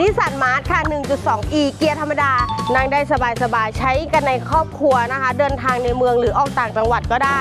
นิสสันมาร์ทค่ะ 1.2e เกียร์ธรรมดา นั่งได้สบายๆ ใช้กันในครอบครัวนะคะ เดินทางในเมืองหรือออกต่างจังหวัดก็ได้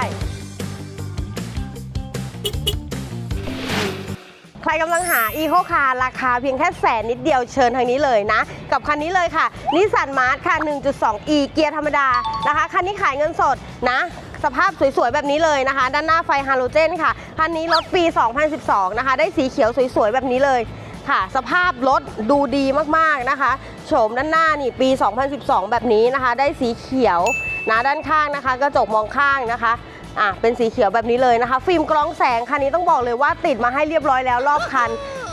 ใครกำลังหา e c o car ราคาเพียงแค่แสนนิดเดียวเชิญทางนี้เลยนะ กับคันนี้เลยค่ะนิสสันมาร์ทค่ะ 1.2e เกียร์ธรรมดานะคะ คันนี้ขายเงินสดนะสภาพสวยๆ แบบนี้เลยนะคะ ด้านหน้าไฟฮาโลเจนค่ะ คันนี้รถปี 2012 นะคะ ได้สีเขียวสวยๆ แบบนี้เลย ค่ะ สภาพรถดูดีมากๆนะคะ โฉมด้านหน้านี่ปี 2012 แบบนี้นะคะ ได้สีเขียวนะด้านข้างนะคะกระจกมองข้างนะคะอะเป็นสีเขียวแบบนี้เลยนะคะ ฟิล์มกรองแสงคันนี้ต้องบอกเลยว่าติดมาให้เรียบร้อยแล้วรอบคัน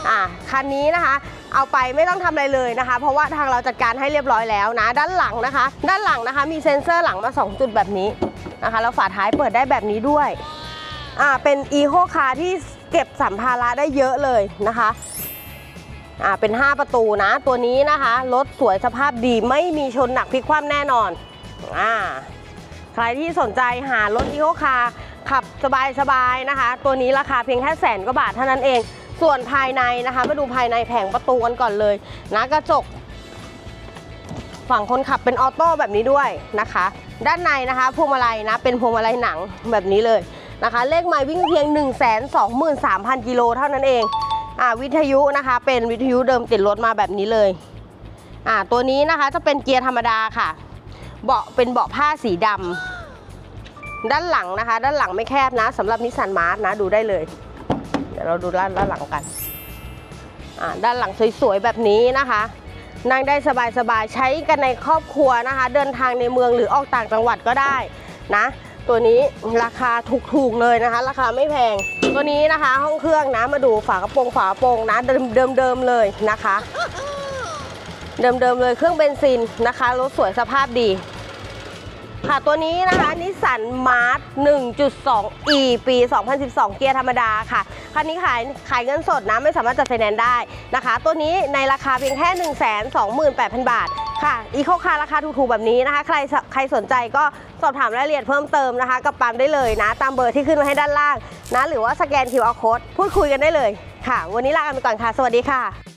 อะคันนี้นะคะเอาไปไม่ต้องทำอะไรเลยนะคะ เพราะว่าทางเราจัดการให้เรียบร้อยแล้วนะ ด้านหลังนะคะ ด้านหลังนะคะมีเซ็นเซอร์หลังมา 2 จุดแบบนี้นะคะแล้วฝาท้ายเปิดได้แบบนี้ด้วยอ่าเป็นอีโคคาร์ที่เก็บสัมภาระได้เยอะเลยนะคะ อ่าเป็น 5 ประตูนะ ตัวนี้นะคะรถสวยสภาพดีไม่มีชนหนักพลิกคว่ำแน่นอนอ่าใครที่สนใจหารถอีโคคาร์ขับสบายๆนะคะ ตัวนี้ราคาเพียงแค่แสนกว่าบาทเท่านั้นเอง ส่วนภายในนะคะมาดูภายในแผงประตูกันก่อนเลยนะกระจก ฝั่งคนขับเป็นออโต้แบบนี้ด้วยนะคะ ด้านในนะคะพวงมาลัยนะเป็นพวงมาลัยหนังแบบนี้เลยนะคะ เลขไมล์วิ่งเพียง 1 2 3 0 0 0กิโลเท่านั้นเอง อ่าวิทยุนะคะ เป็นวิทยุเดิมติดรถมาแบบนี้เลยอ่าตัวนี้นะคะจะเป็นเกียร์ธรรมดาค่ะ เบาะเป็นเบาะผ้าสีดำด้านหลังนะคะ ด้านหลังไม่แคบนะสำหรับนิสสันมาร์ทนะดูได้เลย เดี๋ยวเราดูด้านด้านหลังกันอ่าด้านหลังสวยๆแบบนี้นะคะนั่งได้สบายๆใช้กันในครอบครัวนะคะ เดินทางในเมืองหรือออกต่างจังหวัดก็ได้นะ ตัวนี้ราคาถูกๆเลยนะคะ ราคาไม่แพง ตัวนี้นะคะ ห้องเครื่องนะมาดูฝากระโปรงฝากระโปรงนะเดิมๆเลยนะคะ เดิมๆเลยเครื่องเบนซินนะคะรถสวยสภาพดีค่ะตัวนี้นะคะนิสสันมาร์ท 1.2e ปี 2012 เกียร์ธรรมดาค่ะ คันนี้ขายขายเงินสดนะ ไม่สามารถจัดไฟแนนซ์ได้นะคะ ตัวนี้ในราคาเพียงแค่ 128,000 บาท ค่ะ อีโคคาราคาถูกๆแบบนี้นะคะ ใครใครสนใจก็ สอบถามรายละเอียดเพิ่มเติมนะคะ กับปามได้เลยนะ ตามเบอร์ที่ขึ้นมาให้ด้านล่างนะ หรือว่าสแกน QR code พูดคุยกันได้เลยค่ะ วันนี้ลากันไปก่อนค่ะ สวัสดีค่ะ